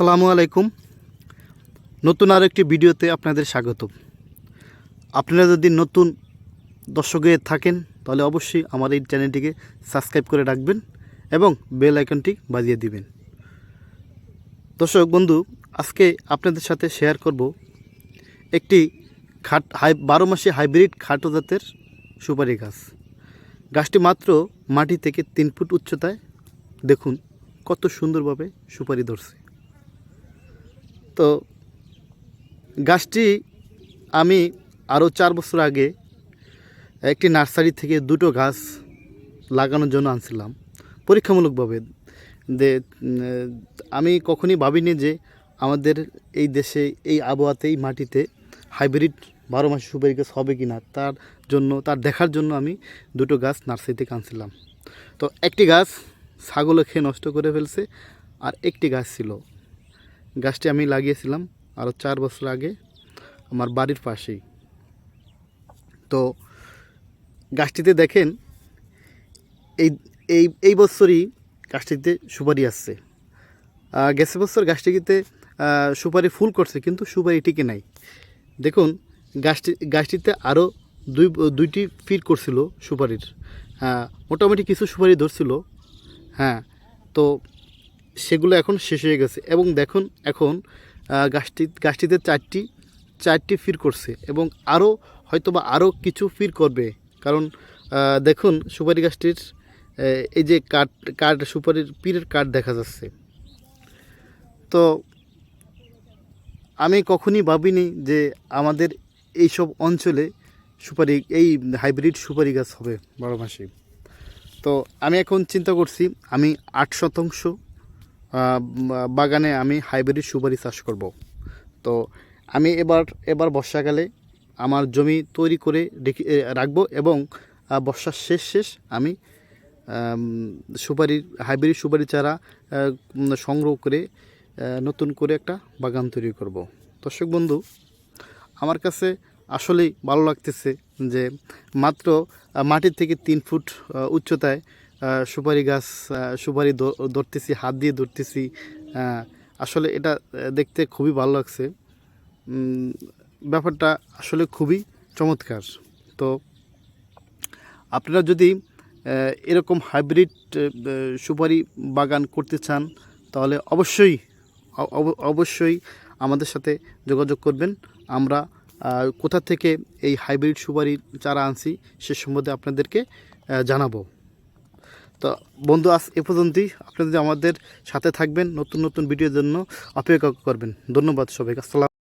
আসসালামু আলাইকুম। নতুন আর একটি ভিডিওতে আপনাদের স্বাগত। আপনারা যদি নতুন দর্শক হয়ে থাকেন, তাহলে অবশ্যই আমার এই চ্যানেলটিকে সাবস্ক্রাইব করে রাখবেন এবং বেল আইকনটি বাজিয়ে দিবেন। দর্শক বন্ধু, আজকে আপনাদের সাথে শেয়ার করব একটি খাট হাই বারো মাসে হাইব্রিড খাটো জাতের সুপারি গাছ। গাছটি মাত্র মাটি থেকে তিন ফুট উচ্চতায়। দেখুন কত সুন্দরভাবে সুপারি ধরছে। তো গাছটি আমি আরও চার বছর আগে একটি নার্সারি থেকে দুটো গাছ লাগানোর জন্য আনছিলাম, পরীক্ষামূলকভাবে। যে আমি কখনই ভাবিনি যে আমাদের এই দেশে, এই আবহাওয়াতে, এই মাটিতে হাইব্রিড বারো মাসে সুপারি গাছ হবে কি না তার জন্য, তার দেখার জন্য আমি দুটো গাছ নার্সারি থেকে আনছিলাম। তো একটি গাছ ছাগলে খেয়ে নষ্ট করে ফেলছে, আর একটি গাছ ছিল। গাছটি আমি লাগিয়েছিলাম আরও চার বছর আগে আমার বাড়ির পাশেই। তো গাছটিতে দেখেন, এই এই এই বছরই গাছটিতে সুপারি আসছে। গেছে বছর গাছটিতে সুপারি ফুল করছে, কিন্তু সুপারি টিকে নাই। দেখুন, গাছটি, গাছটিতে আরও দুই, দুইটি ফিট করছিল সুপারির। হ্যাঁ মোটামুটি কিছু সুপারি ধরছিল। হ্যাঁ তো সেগুলো এখন শেষ হয়ে গেছে। এবং দেখুন, এখন গাছটি, গাছটিতে চারটি চারটি ফির করছে এবং আরও হয়তোবা আরও কিছু ফির করবে। কারণ দেখুন, সুপারি গাছটির এই যে কাঠ কাঠ, সুপারির পীরের কাঠ দেখা যাচ্ছে। তো আমি কখনই ভাবিনি যে আমাদের এইসব অঞ্চলে সুপারি, এই হাইব্রিড সুপারি গাছ হবে বারো মাসে। তো আমি এখন চিন্তা করছি, আমি আট শতাংশ বা- বাগানে আমি হাইব্রিড সুপারি চাষ করব। তো আমি এবার এবার বর্ষাকালে আমার জমি তৈরি করে রেখে রাখব এবং বর্ষার শেষ শেষ আমি সুপারির হাইব্রিড সুপারি চারা সংগ্রহ করে নতুন করে একটা বাগান তৈরি করব। দর্শক বন্ধু, আমার কাছে আসলেই ভালো লাগতেছে যে মাত্র মাটির থেকে তিন ফুট উচ্চতায় সুপারি গাছ সুপারি ধরতেছি, হাত দিয়ে ধরতেছি। আসলে এটা দেখতে খুবই ভালো লাগছে। ব্যাপারটা আসলে খুবই চমৎকার। তো আপনারা যদি এরকম হাইব্রিড সুপারি বাগান করতে চান, তাহলে অবশ্যই অবশ্যই আমাদের সাথে যোগাযোগ করবেন। আমরা কোথা থেকে এই হাইব্রিড সুপারি চারা আনছি, সে সম্বন্ধে আপনাদেরকে জানাব। তো বন্ধু, আজ এ পর্যন্তই। আপনি যদি আমাদের সাথে থাকবেন নতুন নতুন ভিডিওর জন্য অপেক্ষা করবেন। ধন্যবাদ সবাইকে। আসসালাম